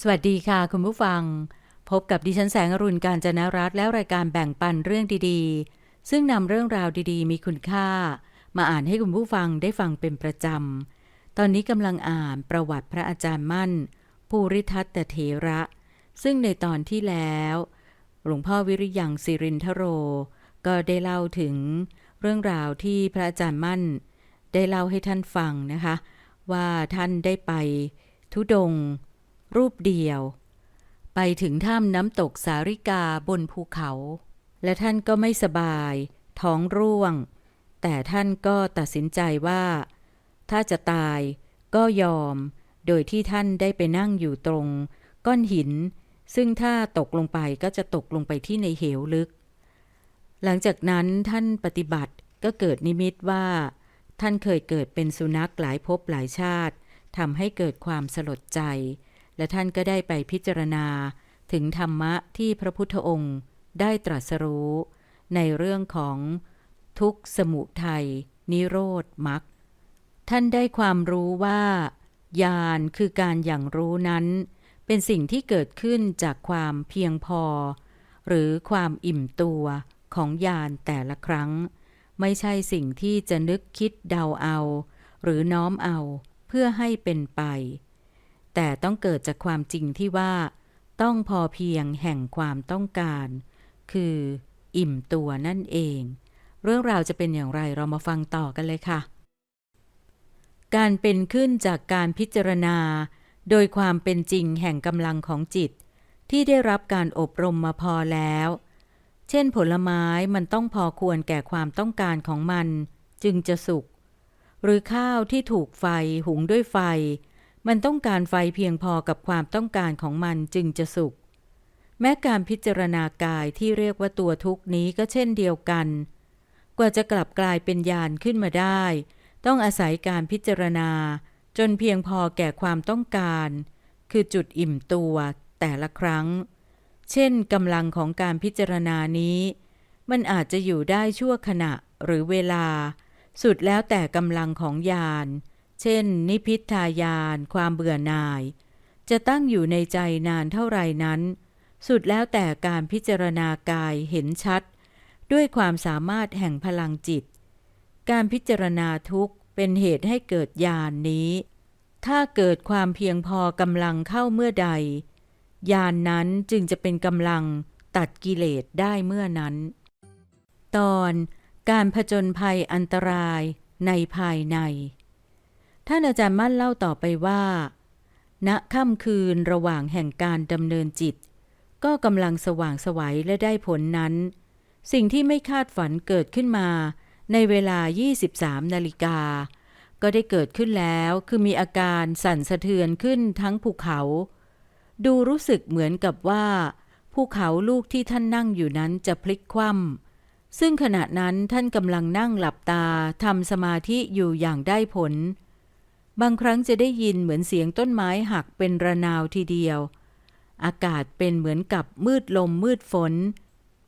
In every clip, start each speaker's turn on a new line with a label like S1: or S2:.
S1: สวัสดีค่ะ คุณผู้ฟัง พบกับดิฉันแสงอรุณการจนรัตน์และรายการแบ่งปันเรื่องดีๆ ซึ่งนำเรื่องราวดีๆ มีคุณค่า มาอ่านให้คุณผู้ฟังได้ฟังเป็นประจำ ตอนนี้กำลังอ่านประวัติพระอาจารย์มั่น ภูริทัตตเถระ ซึ่งในตอนที่แล้ว หลวงพ่อวิริยังสิรินทโร ก็ได้เล่าถึงเรื่องราวที่พระอาจารย์มั่น ได้เล่าให้ท่านฟังนะคะ ว่าท่านได้ไปทุดง รูปเดียว ไปถึงถ้ำน้ำตกสาริกาบนภูเขา และท่านก็ไม่สบาย ท้องร่วง แต่ท่านก็ตัดสินใจว่า ถ้าจะตายก็ยอม โดยที่ท่านได้ไปนั่งอยู่ตรง ก้อนหิน ซึ่งถ้าตกลงไปก็จะตกลงไปที่ในเหวลึก หลังจากนั้นท่านปฏิบัติก็เกิดนิมิตว่า ท่านเคยเกิดเป็นสุนัขหลายภพหลายชาติทำให้เกิดความสลดใจ และท่านก็ได้ไปพิจารณาถึงธรรมะที่พระพุทธองค์ได้ตรัสรู้ ในเรื่องของทุกสมุทัยนิโรธมรรคท่านได้ความรู้ว่า ญาณคือการอย่างรู้นั้น เป็นสิ่งที่เกิดขึ้นจากความเพียงพอ หรือความอิ่มตัวของญาณแต่ละครั้ง ไม่ใช่สิ่งที่จะนึกคิดเดาเอา หรือน้อมเอาเพื่อให้เป็นไป แต่ต้องเกิดจากความจริงที่ว่า ต้องพอเพียงแห่งความต้องการ คือ อิ่มตัวนั่นเอง เรื่องราวจะเป็นอย่างไรเรามาฟังต่อกันเลยค่ะ การเป็นขึ้นจากการพิจารณา โดยความเป็นจริงแห่งกำลังของจิต ที่ได้รับการอบรมมาพอแล้ว เช่นผลไม้มันต้องพอควรแก่ความต้องการของมัน จึงจะสุกหรือข้าวที่ถูกไฟหุงด้วยไฟ มันต้องการไฟเพียงพอกับความต้องการของมันจึงจะสุกแม้การพิจารณากายที่เรียกว่าตัวทุกนี้ก็เช่นเดียวกัน กว่าจะกลับกลายเป็นญาณขึ้นมาได้ ต้องอาศัยการพิจารณา จนเพียงพอแก่ความต้องการ คือจุดอิ่มตัวแต่ละครั้ง เช่นกำลังของการพิจารณานี้ มันอาจจะอยู่ได้ชั่วขณะหรือเวลา สุดแล้วแต่กำลังของญาณ เช่น นิพิทายาน ความเบื่อหน่าย จะตั้งอยู่ในใจนานเท่าไรนั้น สุดแล้วแต่การพิจารณากายเห็นชัด ด้วยความสามารถแห่งพลังจิต การพิจารณาทุกข์เป็นเหตุให้เกิดญาณนนี้ ถ้าเกิดความเพียงพอกำลังเข้าเมื่อใดญาณนนั้นจึงจะเป็นกำลังตัดกิเลสได้เมื่อนั้น ตอนการผจญภัยอันตรายในภายใน ท่านอาจารย์มั่นเล่าต่อไปว่า ณค่ำคืนระหว่างแห่งการดำเนินจิต ก็กำลังสว่างสวัยและได้ผลนั้น สิ่งที่ไม่คาดฝันเกิดขึ้นมา ในเวลา 23 นาฬิกา ก็ได้เกิดขึ้นแล้วคือมีอาการสั่นสะเทือนขึ้นทั้งภูเขา ดูรู้สึกเหมือนกับว่าภูเขาลูกที่ท่านนั่งอยู่นั้นจะพลิกคว่ำซึ่งขณะนั้นท่านกำลังนั่งหลับตาทำสมาธิอยู่อย่างได้ผล บางครั้งจะได้ยินเหมือนเสียงต้นไม้หักเป็นระนาวทีเดียว อากาศเป็นเหมือนกับมืดลมมืดฝน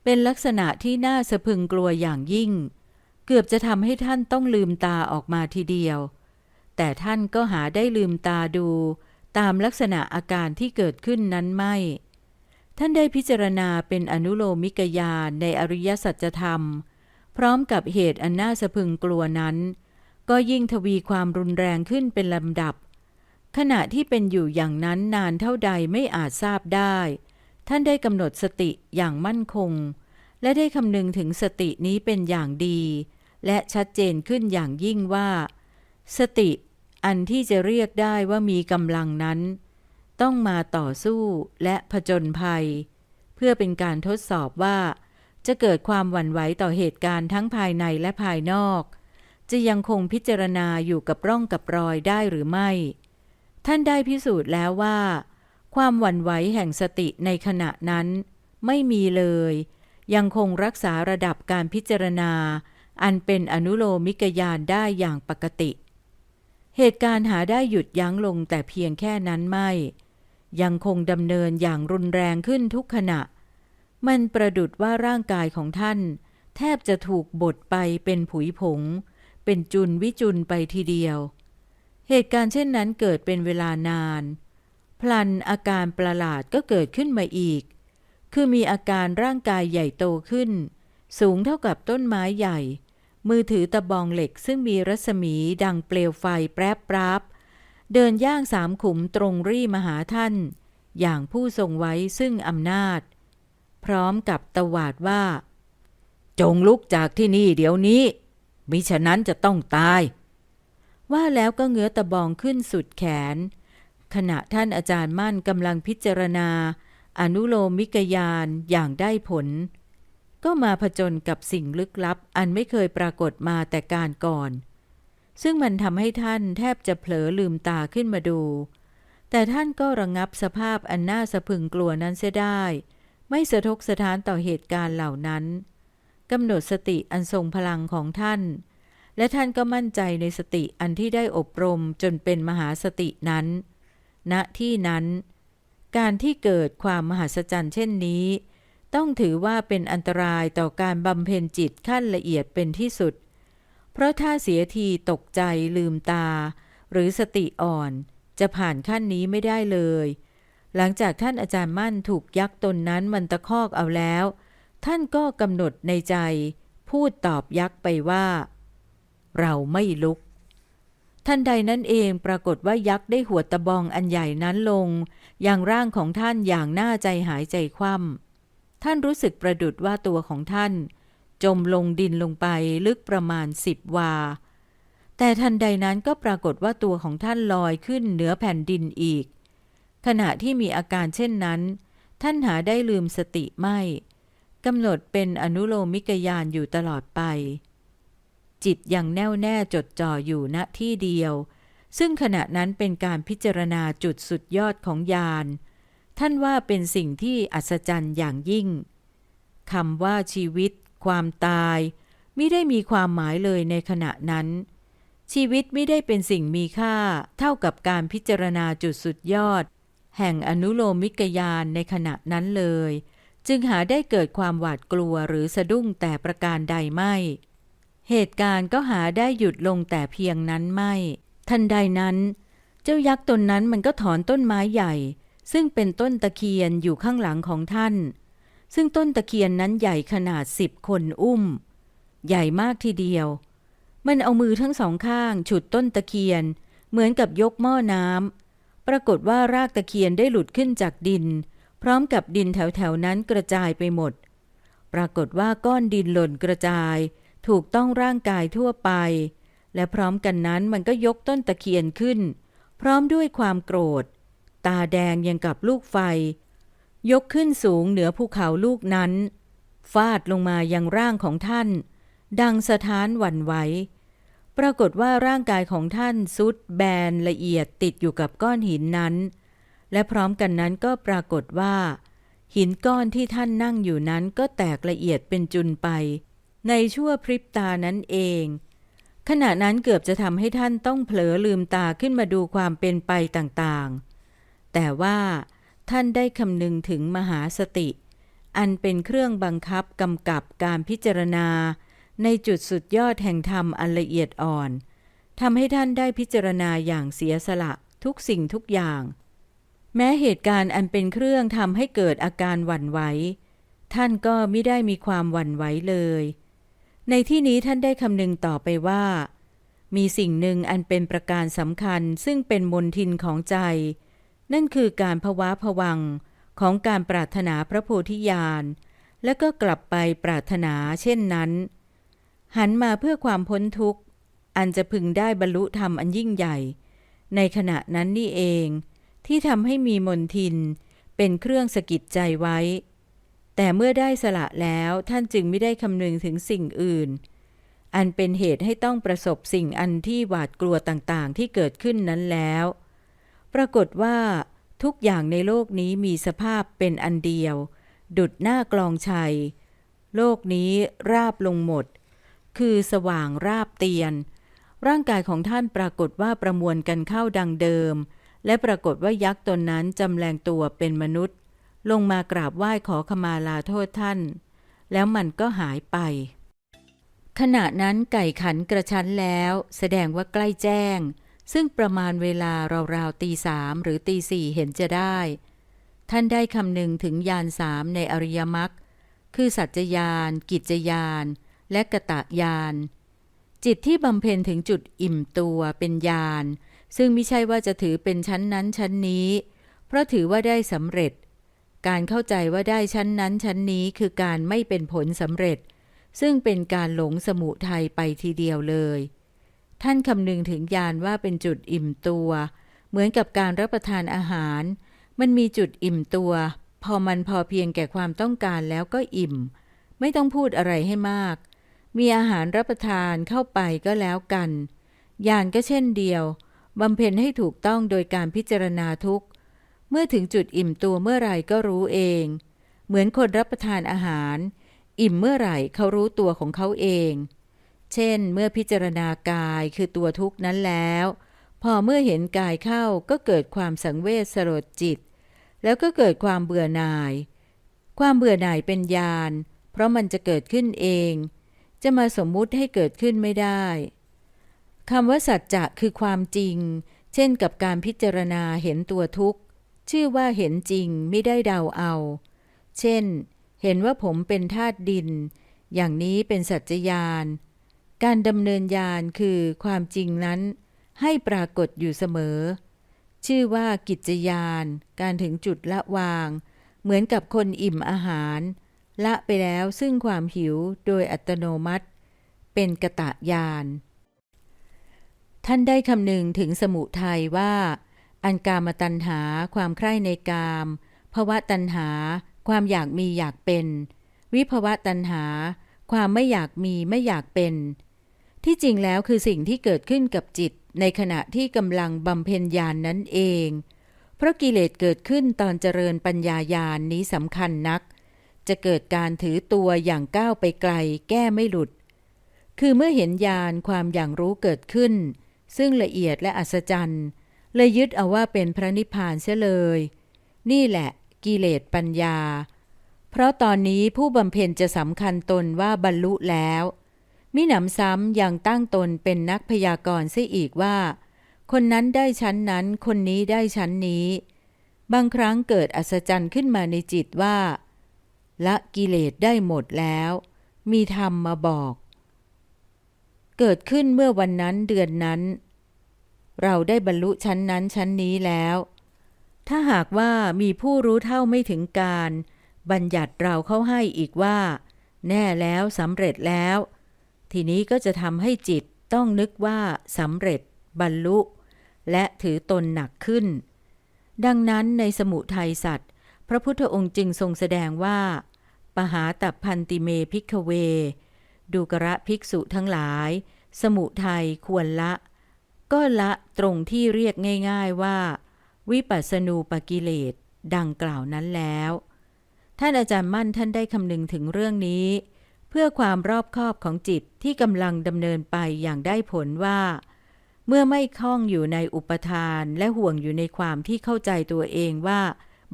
S1: เป็นลักษณะที่น่าสะพึงกลัวอย่างยิ่ง เกือบจะทำให้ท่านต้องลืมตาออกมาทีเดียว แต่ท่านก็หาได้ลืมตาดู ตามลักษณะอาการที่เกิดขึ้นนั้นไม่ ท่านได้พิจารณาเป็นอนุโลมิกญาณในอริยสัจธรรม พร้อมกับเหตุอันน่าสะพึงกลัวนั้น ก็ยิ่งทวีความรุนแรงขึ้นเป็นลำดับ ขณะที่เป็นอยู่อย่างนั้นนานเท่าใดไม่อาจทราบได้ ท่านได้กำหนดสติอย่างมั่นคง และได้คำนึงถึงสตินี้เป็นอย่างดี และชัดเจนขึ้นอย่างยิ่งว่า สติอันที่จะเรียกได้ว่ามีกำลังนั้น ต้องมาต่อสู้และผจญภัย เพื่อเป็นการทดสอบว่า จะเกิดความหวั่นไหวต่อเหตุการณ์ทั้งภายในและภายนอก จะยังคงพิจารณาอยู่กับร่องกับรอยได้หรือไม่ ท่านได้พิสูจน์แล้วว่า ความหวั่นไหวแห่งสติในขณะนั้น ไม่มีเลย ยังคงรักษาระดับการพิจารณา อันเป็นอนุโลมิกญาณได้อย่างปกติ เหตุการณ์หาได้หยุดยั้งลงแต่เพียงแค่นั้นไม่ ยังคงดำเนินอย่างรุนแรงขึ้นทุกขณะ มันประดุดว่าร่างกายของท่าน แทบจะถูกบดไปเป็นผุยผง เป็นจุนวิจุนไปทีเดียว เหตุการณ์เช่นนั้นเกิดเป็นเวลานาน พลันอาการประหลาดก็เกิดขึ้นมาอีก คือมีอาการร่างกายใหญ่โตขึ้น สูงเท่ากับต้นไม้ใหญ่ มือถือตะบองเหล็กซึ่งมีรัศมีดังเปลวไฟแปรบปราบเดินย่างสามขุมตรงรี่มาหาท่าน อย่างผู้ทรงไว้ซึ่งอำนาจ พร้อมกับตวาดว่า จงลุกจากที่นี่เดี๋ยวนี้ มิฉะนั้นจะต้องตาย ว่าแล้วก็เงื้อตะบองขึ้นสุดแขน ขณะท่านอาจารย์มั่นกำลังพิจารณา อนุโลมมิกยานอย่างได้ผล ก็มาผจญกับสิ่งลึกลับ อันไม่เคยปรากฏมาแต่การก่อน ซึ่งมันทำให้ท่านแทบจะเผลอลืมตาขึ้นมาดู แต่ท่านก็ระงงับสภาพอันน่าสะพึงกลัวนั้นเสียได้ ไม่สะทกสะท้านต่อเหตุการณ์เหล่านั้น กำหนดสติอันทรงพลังของท่าน และท่านก็มั่นใจในสติอันที่ได้อบรมจนเป็นมหาสตินั้นณที่นั้น การที่เกิดความมหัศจรรย์เช่นนี้ ต้องถือว่าเป็นอันตรายต่อการบำเพ็ญจิตขั้นละเอียดเป็นที่สุด เพราะถ้าเสียทีตกใจลืมตา หรือสติอ่อนจะผ่านขั้นนี้ไม่ได้เลย หลังจากท่านอาจารย์มั่นถูกยักษ์ตนนั้นมันตะคอกเอาแล้ว ท่านก็กำหนดในใจ พูดตอบยักษ์ไปว่า เราไม่ลุกทันใดนั้นเองปรากฏว่ายักษ์ได้หัวตะบองอันใหญ่นั้นลง อย่างร่างของท่านอย่างน่าใจหายใจคว่ำท่านรู้สึกประดุดว่าตัวของท่าน จมลงดินลงไปลึกประมาณสิบวา แต่ทันใดนั้นก็ปรากฏว่าตัวของท่านลอยขึ้นเหนือแผ่นดินอีก ขณะที่มีอาการเช่นนั้น ท่านหาได้ลืมสติไม่ กำหนดเป็นอนุโลมิกยานอยู่ตลอดไป จิตยังแน่วแน่จดจ่ออยู่ณที่เดียว ซึ่งขณะนั้นเป็นการพิจารณาจุดสุดยอดของยาน ท่านว่าเป็นสิ่งที่อัศจรรย์อย่างยิ่งคำว่าชีวิต ความตายไม่ได้มีความหมายเลยในขณะนั้น ชีวิตไม่ได้เป็นสิ่งมีค่า เท่ากับการพิจารณาจุดสุดยอด แห่งอนุโลมมิกยานในขณะนั้นเลย จึงหาได้เกิดความหวาดกลัวหรือสะดุ้งแต่ประการใดไม่ เหตุการณ์ก็หาได้หยุดลงแต่เพียงนั้นไม่ ทันใดนั้น เจ้ายักษ์ตนนั้นมันก็ถอนต้นไม้ใหญ่ ซึ่งเป็นต้นตะเคียนอยู่ข้างหลังของท่าน ซึ่งต้นตะเคียนนั้นใหญ่ขนาดสิบคนอุ้ม ใหญ่มากทีเดียว มันเอามือทั้งสองข้าง ฉุดต้นตะเคียน เหมือนกับยกหม้อน้ำปรากฏว่ารากตะเคียนได้หลุดขึ้นจากดิน พร้อมกับดินแถวๆนั้นกระจายไปหมด ปรากฏว่าก้อนดินหล่นกระจาย ถูกต้องร่างกายทั่วไป และพร้อมกันนั้นมันก็ยกต้นตะเคียนขึ้น พร้อมด้วยความโกรธ ตาแดงยังกับลูกไฟ ยกขึ้นสูงเหนือภูเขาลูกนั้น ฟาดลงมายังร่างของท่าน ดังสะท้านหวั่นไหวปรากฏว่าร่างกายของท่านซุดแบนละเอียดติดอยู่กับก้อนหินนั้น และพร้อมกันนั้นก็ปรากฏว่า หินก้อนที่ท่านนั่งอยู่นั้นก็แตกละเอียดเป็นจุนไป ในชั่วพริบตานั้นเอง ขณะนั้นเกือบจะทำให้ท่านต้องเผลอลืมตาขึ้นมาดูความเป็นไปต่างๆ แต่ว่าท่านได้คำนึงถึงมหาสติ อันเป็นเครื่องบังคับกำกับการพิจารณา ในจุดสุดยอดแห่งธรรมอันละเอียดอ่อนทำให้ท่านได้พิจารณาอย่างเสียสละทุกสิ่งทุกอย่าง แม้เหตุการณ์อันเป็นเครื่องทำให้เกิดอาการหวั่นไหว ท่านก็ไม่ได้มีความหวั่นไหวเลย ในที่นี้ท่านได้คำนึงต่อไปว่า มีสิ่งหนึ่งอันเป็นประการสำคัญซึ่งเป็นมนทินของใจ นั่นคือการภวะผวังของการปรารถนาพระโพธิญาณ และก็กลับไปปรารถนาเช่นนั้น หันมาเพื่อความพ้นทุกข์ อันจะพึงได้บรรลุธรรมอันยิ่งใหญ่ ในขณะนั้นนี่เอง ที่ทำให้มีมนทิน เป็นเครื่องสะกิดใจไว้ แต่เมื่อได้สละแล้วท่านจึงไม่ได้คำนึงถึงสิ่งอื่น อันเป็นเหตุให้ต้องประสบสิ่งอันที่หวาดกลัวต่างๆ ที่เกิดขึ้นนั้นแล้ว ปรากฏว่า ทุกอย่างในโลกนี้มีสภาพเป็นอันเดียว ดุดหน้ากลองชัย โลกนี้ราบลงหมด คือสว่างราบเตียน ร่างกายของท่านปรากฏว่าประมวลกันเข้าดังเดิม และปรากฏว่ายักษ์ตนนั้นจำแรงตัวเป็นมนุษย์ ลงมากราบไหว้ขอขมาลาโทษท่าน แล้วมันก็หายไป ขณะนั้นไก่ขันกระชั้นแล้ว แสดงว่าใกล้แจ้ง ซึ่งประมาณเวลาราวๆตีสามหรือตีสี่เห็นจะได้ ท่านได้คำหนึ่งถึงยานสามในอริยมรรคคือสัจจยาน กิจยาน และกะตะยาน จิตที่บำเพ็ญถึงจุดอิ่มตัวเป็นญาณ ซึ่งไม่ใช่ว่าจะถือเป็นชั้นนั้นชั้นนี้ เพราะถือว่าได้สำเร็จ การเข้าใจว่าได้ชั้นนั้นชั้นนี้คือการไม่เป็นผลสำเร็จ ซึ่งเป็นการหลงสมุทัยไปทีเดียวเลย ท่านคำนึงถึงญาณว่าเป็นจุดอิ่มตัว เหมือนกับการรับประทานอาหาร มันมีจุดอิ่มตัว พอมันพอเพียงแก่ความต้องการแล้วก็อิ่ม ไม่ต้องพูดอะไรให้มาก มีอาหารรับประทานเข้าไปก็แล้วกันญาณก็เช่นเดียว บำเพ็ญให้ถูกต้องโดยการพิจารณาทุกเมื่อถึงจุดอิ่มตัวเมื่อไหร่ก็รู้เอง เหมือนคนรับประทานอาหาร อิ่มเมื่อไหร่เขารู้ตัวของเขาเอง เช่น เมื่อพิจารณากายคือตัวทุกข์นั้นแล้ว พอเมื่อเห็นกายเข้าก็เกิดความสังเวชสลดจิต แล้วก็เกิดความเบื่อหน่าย ความเบื่อหน่ายเป็นญาณเพราะมันจะเกิดขึ้นเอง จะมาสมมุติให้เกิดขึ้นไม่ได้ คำว่าสัจจะคือความจริง เช่นกับการพิจารณาเห็นตัวทุกข์ ชื่อว่าเห็นจริงไม่ได้เดาเอา เช่น เห็นว่าผมเป็นธาตุดิน อย่างนี้เป็นสัจจญาณการดำเนินญาณคือความจริงนั้น ให้ปรากฏอยู่เสมอ ชื่อว่ากิจญาณการถึงจุดละวาง เหมือนกับคนอิ่มอาหาร ละไปแล้วซึ่งความหิวโดยอัตโนมัติ เป็นกะตะญาณ ท่านได้คำนึงถึงสมุทัยว่า อันกามตัณหาความใคร่ในกามภวะตัณหา ความอยากมีอยากเป็น วิภวะตัณหา ความไม่อยากมีไม่อยากเป็น ที่จริงแล้วคือสิ่งที่เกิดขึ้นกับจิตในขณะที่กำลังบำเพ็ญญาณนนั้นเอง เพราะกิเลสเกิดขึ้นตอนเจริญปัญญาญาณนนี้สำคัญนัก จะเกิดการถือตัวอย่างก้าวไปไกล แก้ไม่หลุด คือเมื่อเห็นญาณความอย่างรู้เกิดขึ้น ซึ่งละเอียดและอัศจรรย์ เลยยึดเอาว่าเป็นพระนิพพานเสียเลย นี่แหละกิเลสปัญญา เพราะตอนนี้ผู้บำเพ็ญจะสำคัญตนว่าบรรลุแล้วมิหนำซ้ำยังตั้งตนเป็นนักพยากรณ์เสียอีกว่า คนนั้นได้ชั้นนั้นคนนี้ได้ชั้นนี้ บางครั้งเกิดอัศจรรย์ขึ้นมาในจิตว่า ละกิเลสได้หมดแล้ว มีธรรมมาบอก เกิดขึ้นเมื่อวันนั้นเดือนนั้น เราได้บรรลุชั้นนั้นชั้นนี้แล้ว ถ้าหากว่ามีผู้รู้เท่าไม่ถึงการ บัญญัติเราเข้าให้อีกว่า แน่แล้วสำเร็จแล้ว ทีนี้ก็จะทำให้จิตต้องนึกว่าสำเร็จ บรรลุ และถือตนหนักขึ้น ดังนั้นในสมุทัยสัตว์ พระพุทธองค์จึงทรงแสดงว่า ปหาตับพันติเมพิกเว ดูกระภิกษุทั้งหลาย สมุทัยควรละ ก็ละตรงที่เรียกง่ายๆว่า วิปัสสนูปกิเลสดังกล่าวนั้นแล้ว ท่านอาจารย์มั่นท่านได้คำนึงถึงเรื่องนี้ เพื่อความรอบคอบของจิตที่กำลังดำเนินไปอย่างได้ผลว่า เมื่อไม่คล้องอยู่ในอุปทานและห่วงอยู่ในความที่เข้าใจตัวเองว่า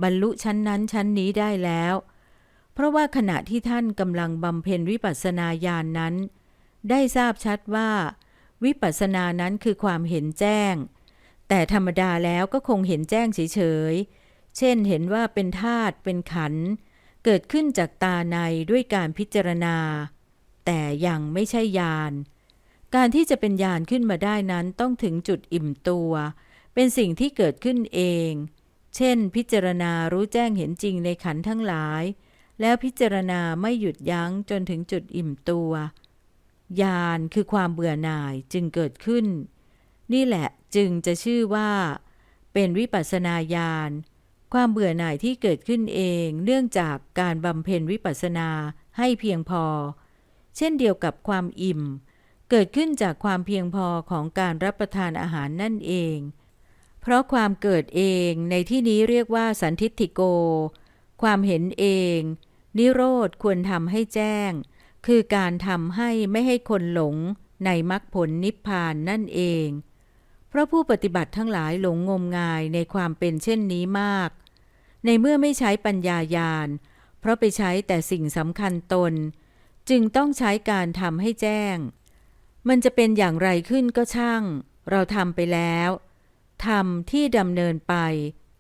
S1: บรรลุชั้นนั้นชั้นนี้ได้แล้ว ราะว่าขณะที่ท่านกำลังบำเพ็ญวิปัสสนาญาณนนั้น ได้ทราบชัดว่า วิปัสสนานั้นคือความเห็นแจ้ง แต่ธรรมดาแล้วก็คงเห็นแจ้งเฉยๆ เช่นเห็นว่าเป็นธาตุเป็นขันธ์เกิดขึ้นจากตาในด้วยการพิจารณา แต่ยังไม่ใช่ญาณ การที่จะเป็นญาณขึ้นมาได้นั้นต้องถึงจุดอิ่มตัว เป็นสิ่งที่เกิดขึ้นเอง เช่น พิจารณารู้แจ้งเห็นจริงในขันธ์ทั้งหลาย แล้วพิจารณาไม่หยุดยั้งจนถึงจุดอิ่มตัวญาณคือความเบื่อหน่ายจึงเกิดขึ้น นี่แหละจึงจะชื่อว่า เป็นวิปัสนาญาณความเบื่อหน่ายที่เกิดขึ้นเองเนื่องจากการบำเพ็ญวิปัสสนาให้เพียงพอ เช่นเดียวกับความอิ่ม เกิดขึ้นจากความเพียงพอของการรับประทานอาหารนั่นเอง เพราะความเกิดเองในที่นี้เรียกว่าสันทิฏฐิโก ความเห็นเอง นิโรธควรทำให้แจ้ง คือการทำให้ไม่ให้คนหลงในมรรคผลนิพพานนั่นเอง เพราะผู้ปฏิบัติทั้งหลายหลงงมงายในความเป็นเช่นนี้มาก ในเมื่อไม่ใช้ปัญญายาณ เพราะไปใช้แต่สิ่งสำคัญตน จึงต้องใช้การทำให้แจ้ง มันจะเป็นอย่างไรขึ้นก็ช่าง เราทำไปแล้วทำที่ดำเนินไป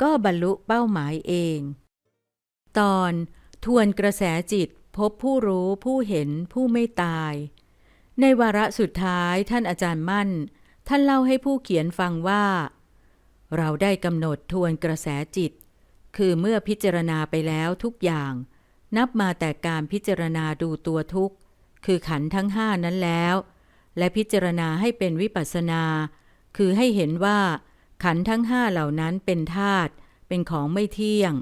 S1: ก็บรรลุเป้าหมายเอง ตอน ทวนกระแสจิตพบผู้รู้ผู้เห็นผู้ไม่ตาย ในวาระสุดท้ายท่านอาจารย์มั่น ท่านเล่าให้ผู้เขียนฟังว่า เราได้กำหนดทวนกระแสจิต คือเมื่อพิจารณาไปแล้วทุกอย่าง นับมาแต่การพิจารณาดูตัวทุกข์ คือขันทั้งห้านั้นแล้ว และพิจารณาให้เป็นวิปัสนา คือให้เห็นว่า ขันทั้งห้าเหล่านั้นเป็นธาตุเป็นของไม่เที่ยง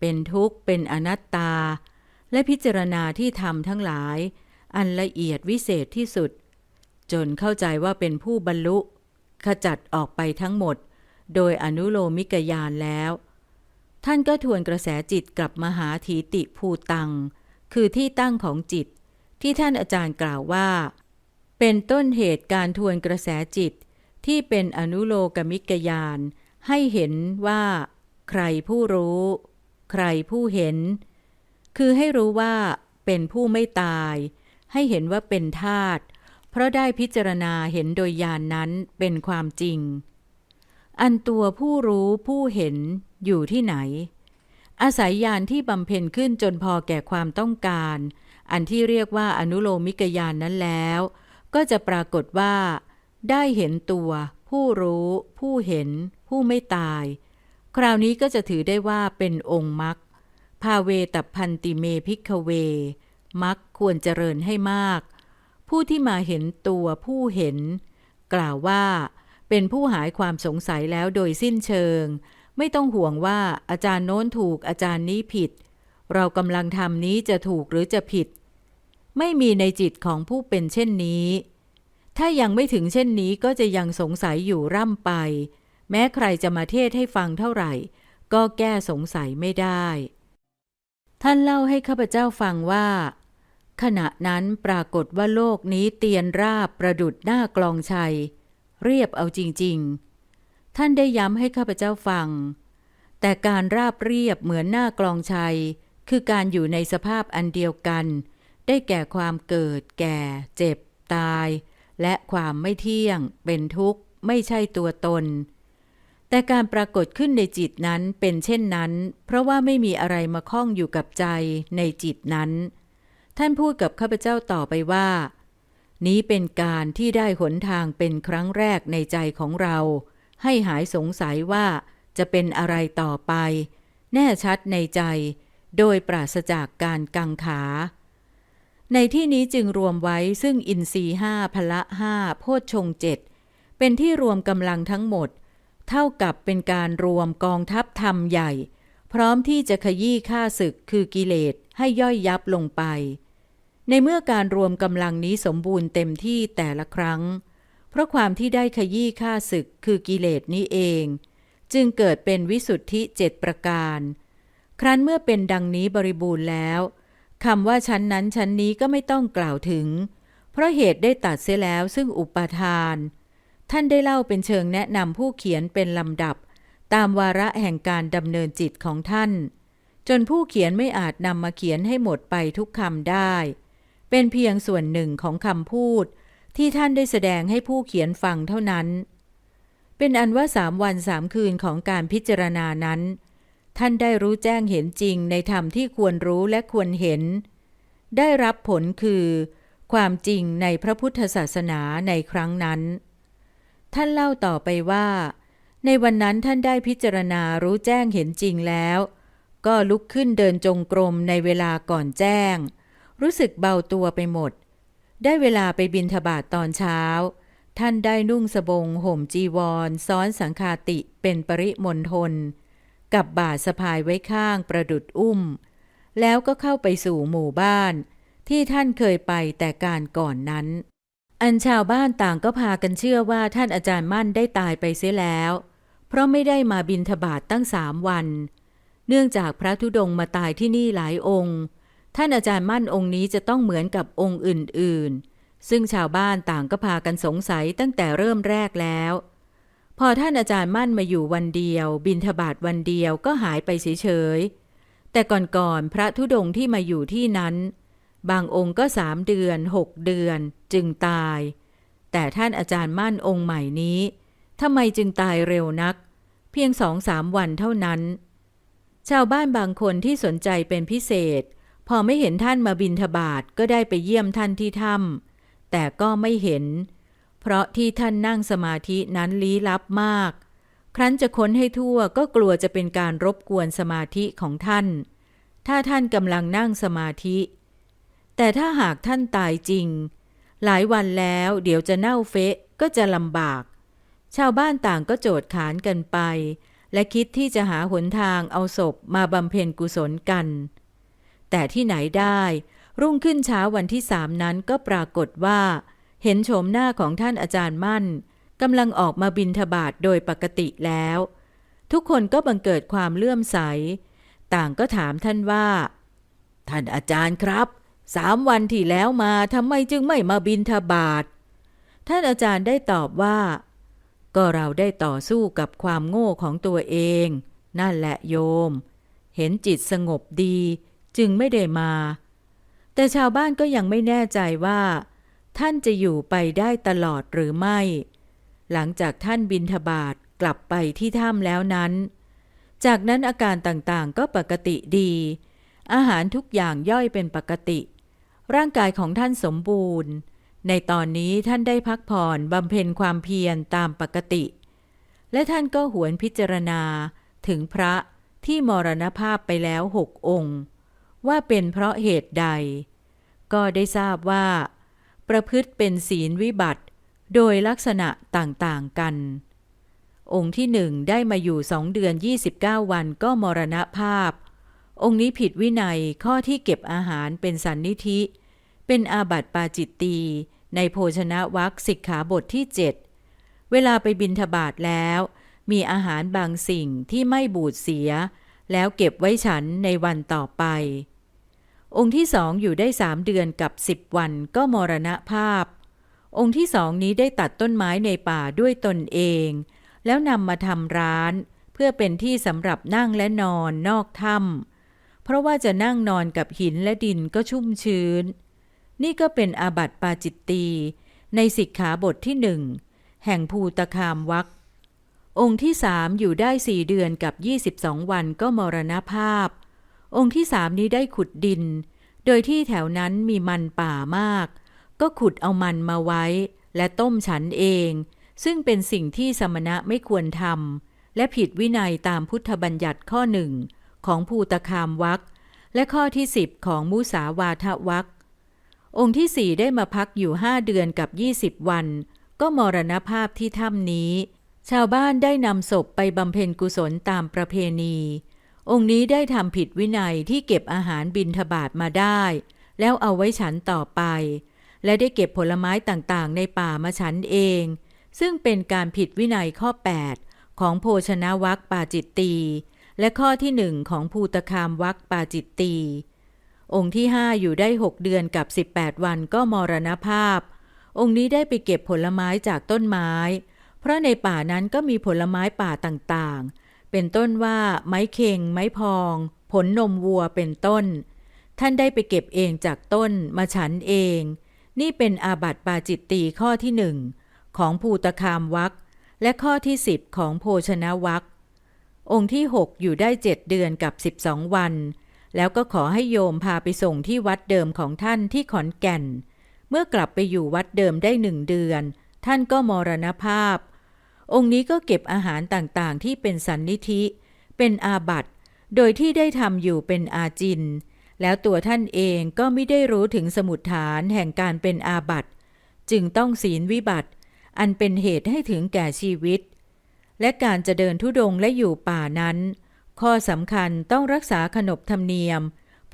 S1: เป็นทุกข์ เป็นอนัตตา และพิจารณาที่ทำทั้งหลาย อันละเอียดวิเศษที่สุด จนเข้าใจว่าเป็นผู้บรรลุ ขจัดออกไปทั้งหมด โดยอนุโลมิกยานแล้ว ท่านก็ทวนกระแสจิตกลับมาหาถีติภูตัง คือที่ตั้งของจิต ที่ท่านอาจารย์กล่าวว่า เป็นต้นเหตุการทวนกระแสจิตที่เป็นอนุโลกมิกยานให้เห็นว่า ใครผู้รู้ ใครผู้เห็น คือให้รู้ว่าเป็นผู้ไม่ตาย ให้เห็นว่าเป็นธาตุเพราะได้พิจารณาเห็นโดยญาณนนั้นเป็นความจริง อันตัวผู้รู้ผู้เห็นอยู่ที่ไหน อาศัยญาณที่บำเพ็ญขึ้นจนพอแก่ความต้องการ อันที่เรียกว่าอนุโลมิกญาณนนั้นแล้ว ก็จะปรากฏว่า ได้เห็นตัว ผู้รู้ ผู้เห็น ผู้ไม่ตาย คราวนี้ก็จะถือได้ว่าเป็นองค์มรรคภาเวตัพันติเมพิกเวมักควรเจริญให้มาก ผู้ที่มาเห็นตัวผู้เห็น กล่าวว่า เป็นผู้หายความสงสัยแล้วโดยสิ้นเชิง ไม่ต้องห่วงว่าอาจารย์โน้นถูกอาจารย์นี้ผิด เรากำลังทำนี้จะถูกหรือจะผิด ไม่มีในจิตของผู้เป็นเช่นนี้ ถ้ายังไม่ถึงเช่นนี้ก็จะยังสงสัยอยู่ร่ำไป แม้ใครจะมาเทศให้ฟังเท่าไหร่ ก็แก้สงสัยไม่ได้ ท่านเล่าให้ข้าพเจ้าฟังว่า ขณะนั้นปรากฏว่าโลกนี้เตียนราบประดุดหน้ากลองชัย เรียบเอาจริง ๆ ท่านได้ย้ำให้ข้าพเจ้าฟัง แต่การราบเรียบเหมือนหน้ากลองชัย คือการอยู่ในสภาพอันเดียวกัน ได้แก่ความเกิด แก่ เจ็บ ตาย และความไม่เที่ยง เป็นทุกข์ ไม่ใช่ตัวตน แต่การปรากฏขึ้นในจิตนั้นเป็นเช่นนั้น เพราะว่าไม่มีอะไรมาข้องอยู่กับใจในจิตนั้น ท่านพูดกับข้าพเจ้าต่อไปว่า นี้เป็นการที่ได้หนทางเป็นครั้งแรกในใจของเรา ให้หายสงสัยว่าจะเป็นอะไรต่อไป แน่ชัดในใจ โดยปราศจากการกังขา ในที่นี้จึงรวมไว้ซึ่งอินทรีห้าพละห้าโพชฌงเจ็ดเป็นที่รวมกำลังทั้งหมด เท่ากับเป็นการรวมกองทัพธรรมใหญ่ พร้อมที่จะขยี้ฆ่าศึกคือกิเลสให้ย่อยยับลงไป ในเมื่อการรวมกำลังนี้สมบูรณ์เต็มที่แต่ละครั้ง เพราะความที่ได้ขยี้ฆ่าศึกคือกิเลสนี้เอง จึงเกิดเป็นวิสุทธิเจ็ดประการ ครั้นเมื่อเป็นดังนี้บริบูรณ์แล้วคำว่าชั้นนั้นชั้นนี้ก็ไม่ต้องกล่าวถึง เพราะเหตุได้ตัดเสียแล้วซึ่งอุปาทาน ท่านได้เล่าเป็นเชิงแนะนำผู้เขียนเป็นลำดับ ตามวาระแห่งการดำเนินจิตของท่าน จนผู้เขียนไม่อาจนำมาเขียนให้หมดไปทุกคำได้ เป็นเพียงส่วนหนึ่งของคำพูด ที่ท่านได้แสดงให้ผู้เขียนฟังเท่านั้น เป็นอันว่าสามวันสามคืนของการพิจารณานั้น ท่านได้รู้แจ้งเห็นจริงในธรรมที่ควรรู้และควรเห็น ได้รับผลคือ ความจริงในพระพุทธศาสนาในครั้งนั้น ท่านเล่าต่อไปว่า ในวันนั้นท่านได้พิจารณารู้แจ้งเห็นจริงแล้ว ก็ลุกขึ้นเดินจงกรมในเวลาก่อนแจ้ง รู้สึกเบาตัวไปหมด ได้เวลาไปบินทบาทตอนเช้า ท่านได้นุ่งสบงห่มจีวร ซ้อนสังคาติเป็นปริมณฑลกับบาทสะพายไว้ข้างประดุดอุ้ม แล้วก็เข้าไปสู่หมู่บ้าน ที่ท่านเคยไปแต่การก่อนนั้น อันชาวบ้านต่างก็พากันเชื่อว่าท่านอาจารย์มั่นได้ตายไปเสียแล้ว เพราะไม่ได้มาบินทบาทตั้งสามวัน เนื่องจากพระธุดงค์มาตายที่นี่หลายองค์ ท่านอาจารย์มั่นองค์นี้จะต้องเหมือนกับองค์อื่นๆ ซึ่งชาวบ้านต่างก็พากันสงสัยตั้งแต่เริ่มแรกแล้ว พอท่านอาจารย์มั่นมาอยู่วันเดียว บินทบาทวันเดียวก็หายไปเฉยๆแต่ก่อนๆพระธุดงค์ที่มาอยู่ที่นั้น บางองค์ก็สามเดือนหกเดือนจึงตายแแต่ท่านอาจารย์มั่นองค์ใหม่นี้ทำไมจึงตายเร็วนัก เพียงสองสามวันเท่านั้น ชาวบ้านบางคนที่สนใจเป็นพิเศษ พอไม่เห็นท่านมาบินทบาทก็ได้ไปเยี่ยมท่านที่ถ้ำแต่ก็ไม่เห็น เพราะที่ท่านนั่งสมาธินั้นลี้ลับมาก ครั้นจะค้นให้ทั่วก็กลัวจะเป็นการรบกวนสมาธิของท่าน ถ้าท่านกำลังนั่งสมาธิ แต่ถ้าหากท่านตายจริง หลายวันแล้วเดี๋ยวจะเน่าเฟะก็จะลำบาก ชาวบ้านต่างก็โจดขานกันไป และคิดที่จะหาหนทางเอาศพมาบำเพ็ญกุศลกัน แต่ที่ไหนได้ รุ่งขึ้นเช้าวันที่สามนั้นก็ปรากฏว่า เห็นโฉมหน้าของท่านอาจารย์มั่นกำลังออกมาบินทบาทโดยปกติแล้ว ทุกคนก็บังเกิดความเลื่อมใส ต่างก็ถามท่านว่า ท่านอาจารย์ครับ สามวันที่แล้วมาทำไมจึงไม่มาบินทบาท ท่านอาจารย์ได้ตอบว่า ก็เราได้ต่อสู้กับความโง่ของตัวเอง นั่นแหละโยม เห็นจิตสงบดีจึงไม่ได้มา แต่ชาวบ้านก็ยังไม่แน่ใจว่า ท่านจะอยู่ไปได้ตลอดหรือไม่ หลังจากท่านบินทบาทกลับไปที่ถ้ำแล้วนั้น จากนั้นอาการต่างๆก็ปกติดี อาหารทุกอย่างย่อยเป็นปกติ ร่างกายของท่านสมบูรณ์ ในตอนนี้ท่านได้พักผ่อนบำเพ็ญความเพียรตามปกติ และท่านก็หวนพิจารณาถึงพระที่มรณภาพไปแล้วหกองค์ ว่าเป็นเพราะเหตุใด ก็ได้ทราบว่า ประพฤติเป็นศีลวิบัติ โดยลักษณะต่างๆกัน องค์ที่หนึ่งได้มาอยู่สองเดือน 29 วันก็มรณภาพ องค์นี้ผิดวินัยข้อที่เก็บอาหารเป็นสันนิธิ เป็นอาบัติปาจิตตี ในโภชนะวักสิกขาบทที่เจ็ดเวลาไปบินทบาทแล้ว มีอาหารบางสิ่งที่ไม่บูดเสีย แล้วเก็บไว้ฉันในวันต่อไป องค์ที่สองอยู่ได้สามเดือนกับสิบวันก็มรณภาพ องค์ที่สองนี้ได้ตัดต้นไม้ในป่าด้วยตนเอง แล้วนำมาทำร้าน เพื่อเป็นที่สำหรับนั่งและนอนนอกถ้ำ เพราะว่าจะนั่งนอนกับหินและดินก็ชุ่มชื้น นี่ก็เป็นอาบัติปาจิตตี ในสิกขาบทที่หนึ่งแห่งภูตคามวักองค์ที่สามอยู่ได้สี่เดือนกับยี่สิบสองวันก็มรณภาพ องค์ที่สามนี้ได้ขุดดิน โดยที่แถวนั้นมีมันป่ามาก ก็ขุดเอามันมาไว้ และต้มฉันเอง ซึ่งเป็นสิ่งที่สมณะไม่ควรทำและผิดวินัยตามพุทธบัญญัติข้อหนึ่ง ของภูตคามวักและข้อที่สิบของมุสาวาทวักองค์ที่สี่ได้มาพักอยู่ห้าเดือนกับยี่สิบวัน ก็มรณภาพที่ถ้ำนี้ ชาวบ้านได้นำศพไปบำเพ็ญกุศลตามประเพณี องค์นี้ได้ทำผิดวินัยที่เก็บอาหารบินทบาทมาได้ แล้วเอาไว้ฉันต่อไป และได้เก็บผลไม้ต่างๆ ในป่ามาฉันเอง ซึ่งเป็นการผิดวินัยข้อ 8 ของโภชนะวักปาจิตตี และข้อที่หนึ่งของภูตคามวักปาจิตตี องค์ที่ห้าอยู่ได้หกเดือนกับ 18 วันก็มรณภาพ องค์นี้ได้ไปเก็บผลไม้จากต้นไม้ เพราะในป่านั้นก็มีผลไม้ป่าต่างๆ เป็นต้นว่าไม้เค็ง ไม้พอง ผลนมวัวเป็นต้น ท่านได้ไปเก็บเองจากต้นมาฉันเอง นี่เป็นอาบัติปาจิตตีข้อที่หนึ่งของภูตคามวักและข้อที่สิบของโภชนะวัก องค์ที่หกอยู่ได้เจ็ดเดือนกับสิบสองวัน แล้วก็ขอให้โยมพาไปส่งที่วัดเดิมของท่านที่ขอนแก่น เมื่อกลับไปอยู่วัดเดิมได้หนึ่งเดือน ท่านก็มรณภาพ องค์นี้ก็เก็บอาหารต่างๆ ที่เป็นสันนิธิ เป็นอาบัตโดยที่ได้ทำอยู่เป็นอาจิน แล้วตัวท่านเองก็ไม่ได้รู้ถึงสมุดฐานแห่งการเป็นอาบัตจึงต้องศีลวิบัติ อันเป็นเหตุให้ถึงแก่ชีวิต และการจะเดินทุดงและอยู่ป่านั้น ข้อสำคัญต้องรักษาขนบธรรมเนียม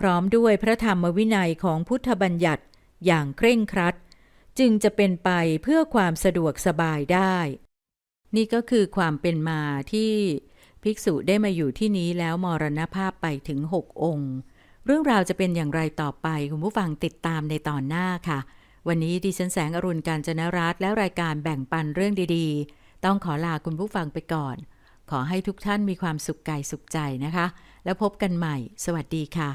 S1: พร้อมด้วยพระธรรมวินัยของพุทธบัญญัติอย่างเคร่งครัด จึงจะเป็นไปเพื่อความสะดวกสบายได้ นี่ก็คือความเป็นมาที่ภิกษุได้มาอยู่ที่นี้แล้วมรณภาพไปถึงหกองค์ เรื่องราวจะเป็นอย่างไรต่อไป คุณผู้ฟังติดตามในตอนหน้าค่ะ วันนี้ดิฉันแสงอรุณการจนรัตและรายการแบ่งปันเรื่องดีๆ ต้องขอลาคุณผู้ฟังไปก่อน ขอให้ทุกท่านมีความสุขกายสุขใจนะคะ แล้วพบกันใหม่ สวัสดีค่ะ